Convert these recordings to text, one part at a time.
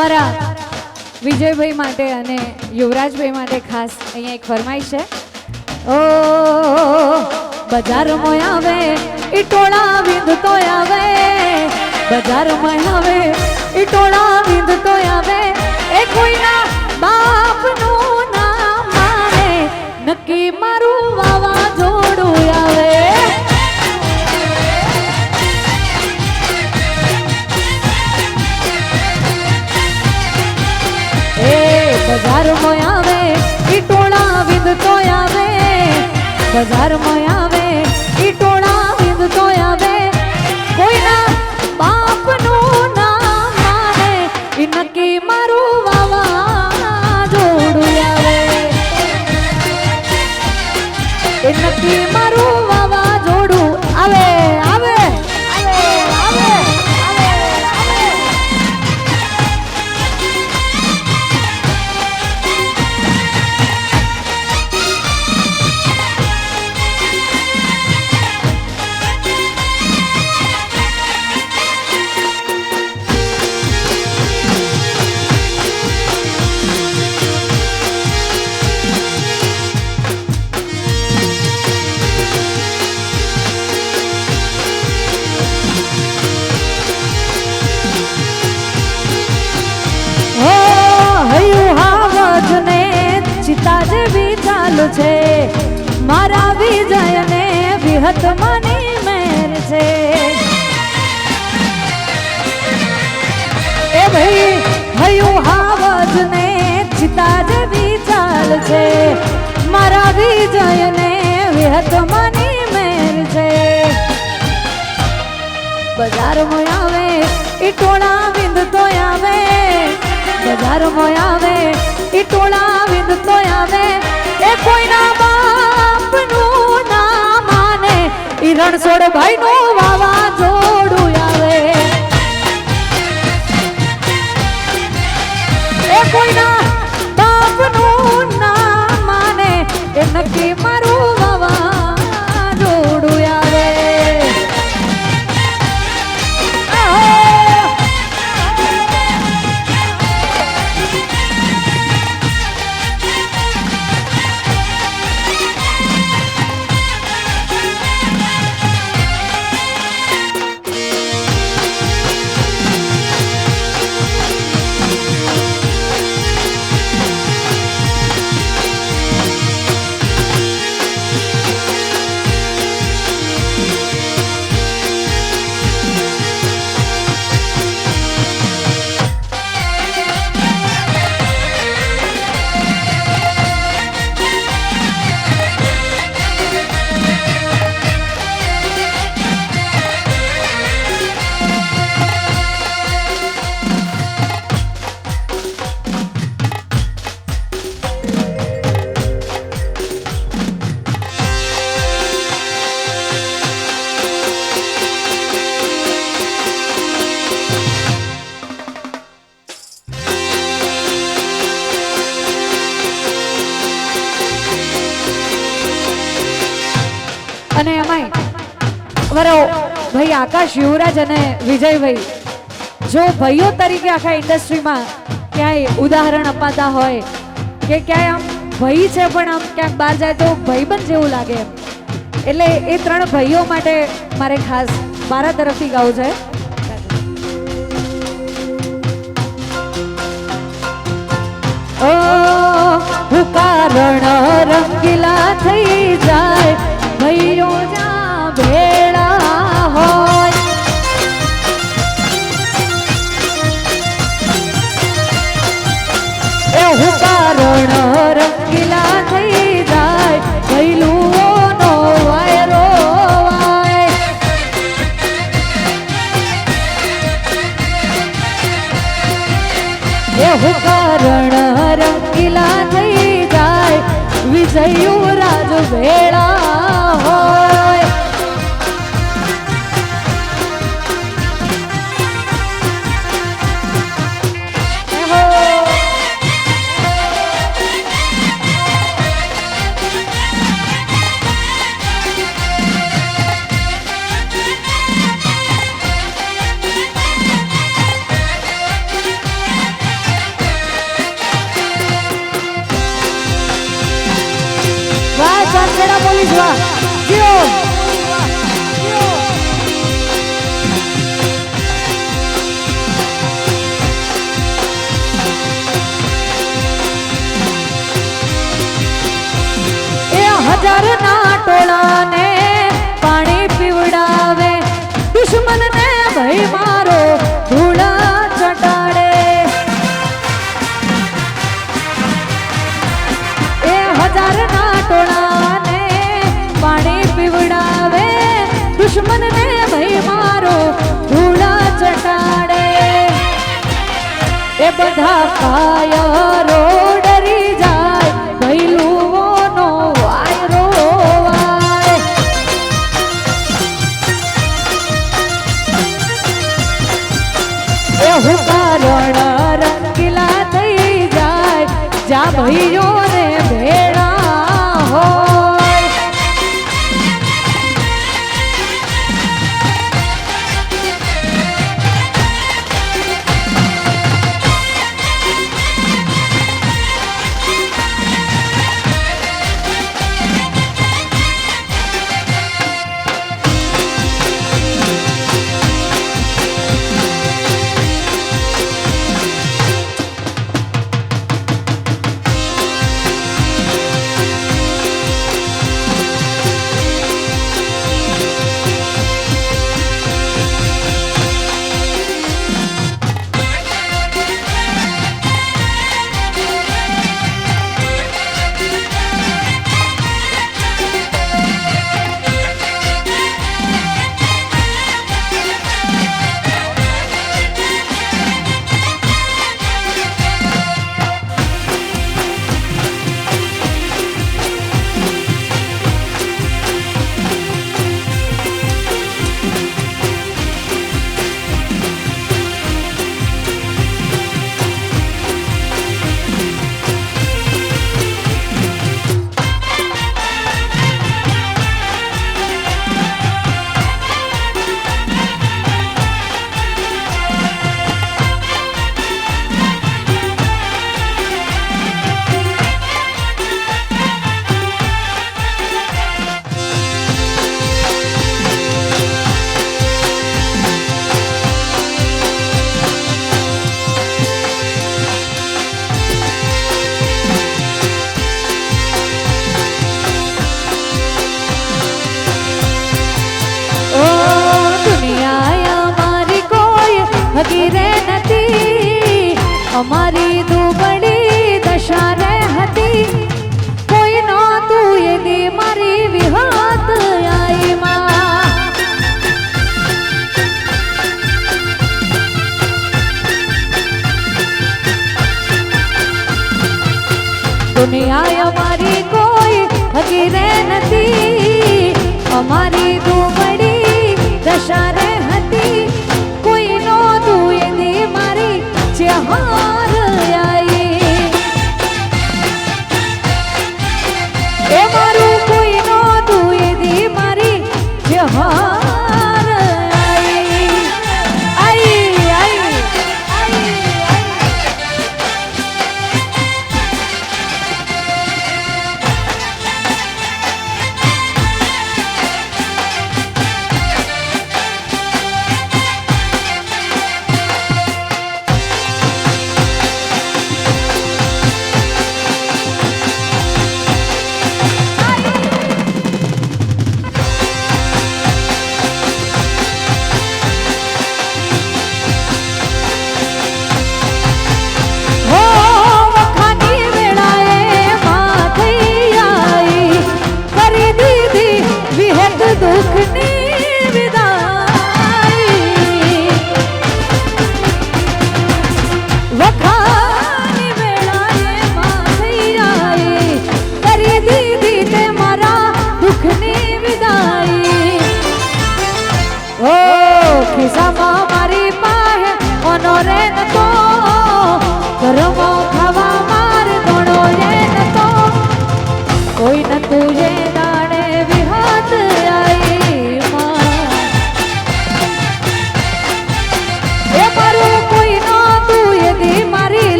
મારા વિજયભાઈ માટે અને યુવરાજભાઈ માટે ખાસ અહીંયા એક ફરમાઈશ છે. ઓ બજારમાં આવે, ઈટોળા ટોળા વિંધતો આવે. બજારમાં આવે, ઈટોળા ટોળા વિંધતો આવે. એ કોઈના બાપનું નામ માને, નક્કી મારું વાવાઝોડું બજારમાં છે. મારા વિજયને વિહત માની મેર છે. એ ભાઈ, હયું હાવજ ને ચિતા જેવી ચાલ છે. મારા વિજયને વિહત માની મેર છે. બજારમાં આવે, ઈટોળા વિંદ વિંધતો આવે. બજારમાં આવે, ઈટોળા વિંદ વિંધતો આવે. કોઈના બાપનું ના માને ઈરણ ભાઈનું વાવા ભાઈ આકાશ યુવરાજ અને વિજયભાઈ. જો ભાઈઓ તરીકે આખા ઇન્ડસ્ટ્રીમાં ક્યાંય ઉદાહરણ અપાતા હોય કે ક્યાંય આમ ભાઈ છે પણ આમ ક્યાંક બહાર જાય તો ભાઈબંધ જેવું લાગે એમ. એટલે એ ત્રણ ભાઈઓ માટે મારે ખાસ મારા તરફથી ગાવું છે. ઓ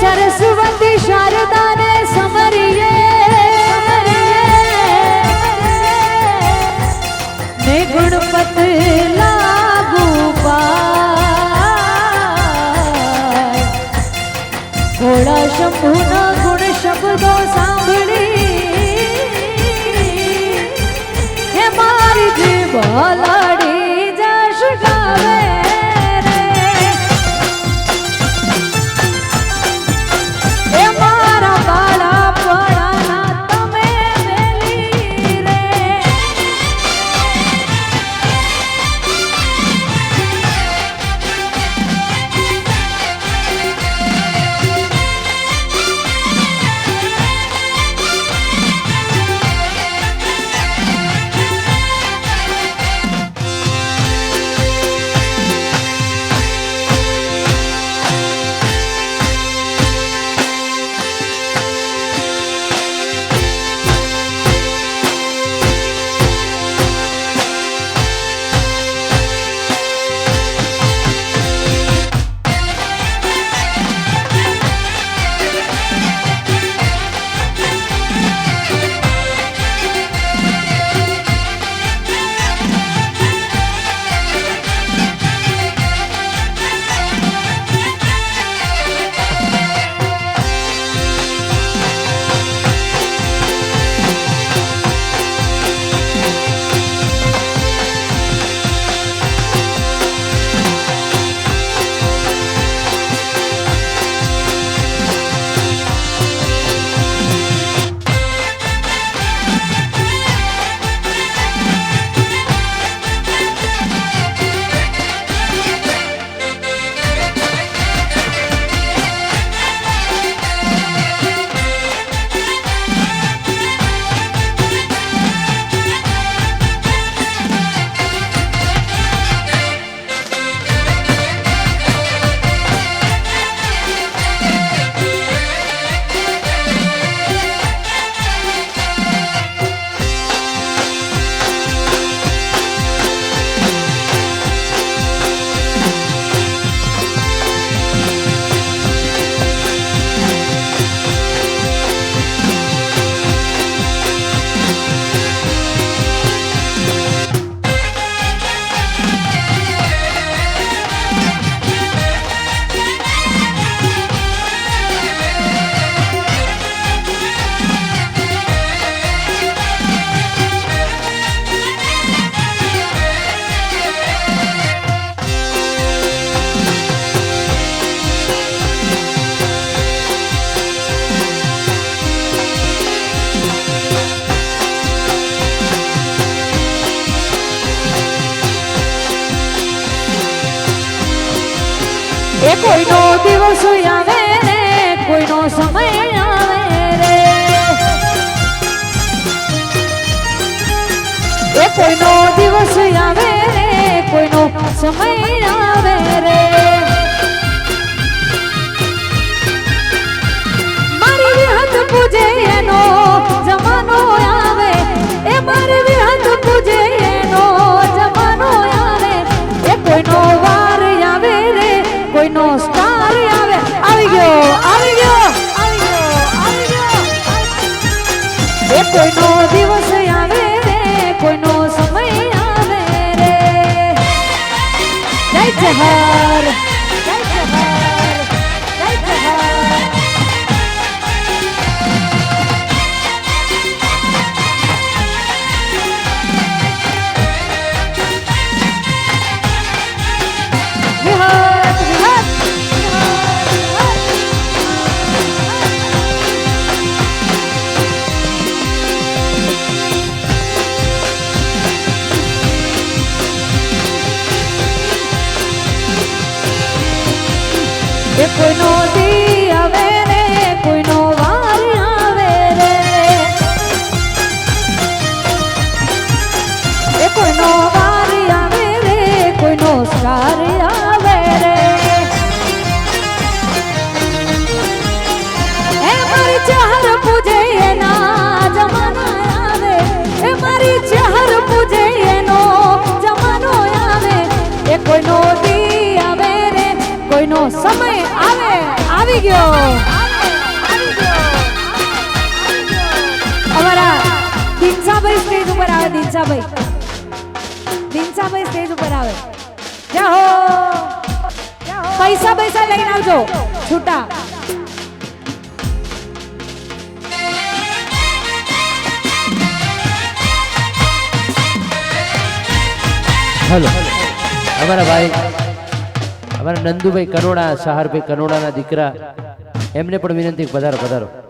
સરસ્વતી શારદા ને સમરીએ. ને ગુણપત લાગુ થોડા શંભુ ના ગુણ શબ્દો સાંભળી. હે મારી જે ભલા કોઈનો દિવસ આવે રે કોઈનો સમય આવે રે. મારી વિહત પૂજે એનો જમાનો આવે, એ મારી વિહત પૂજે એનો જમાનો આવે. એ કોઈનો વાર આવે રે, કોઈનો સ્ટાર આવે. આવી ગયો આવી ગયો આવી ગયો આવી ગયો. એ કોઈનો દિવસ হা જય હો! પૈસા પૈસા લઈને આવજો. છૂટા. હેલો. અમારા ભાઈ, અમારા નંદુભાઈ કરોડા સહારભાઈ કનોડાના દીકરા. એમને પણ વિનંતી પધારો પધારો.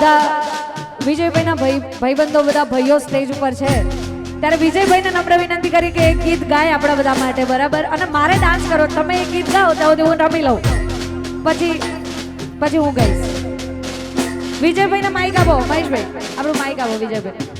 બધા વિજયભાઈના ભાઈ ભાઈબંધો બધા ભાઈઓ સ્ટેજ ઉપર છે. ત્યારે વિજયભાઈને નમ્ર વિનંતી કરી કે એક ગીત ગાય આપણા બધા માટે, બરાબર? અને મારે ડાન્સ કરો, તમે એક ગીત ગાઓ તો હું રમી લઉં. પછી પછી હું ગઈશ. વિજયભાઈને માઈક આપો, મહેશભાઈ. આપણું માઈક આપો, વિજયભાઈ.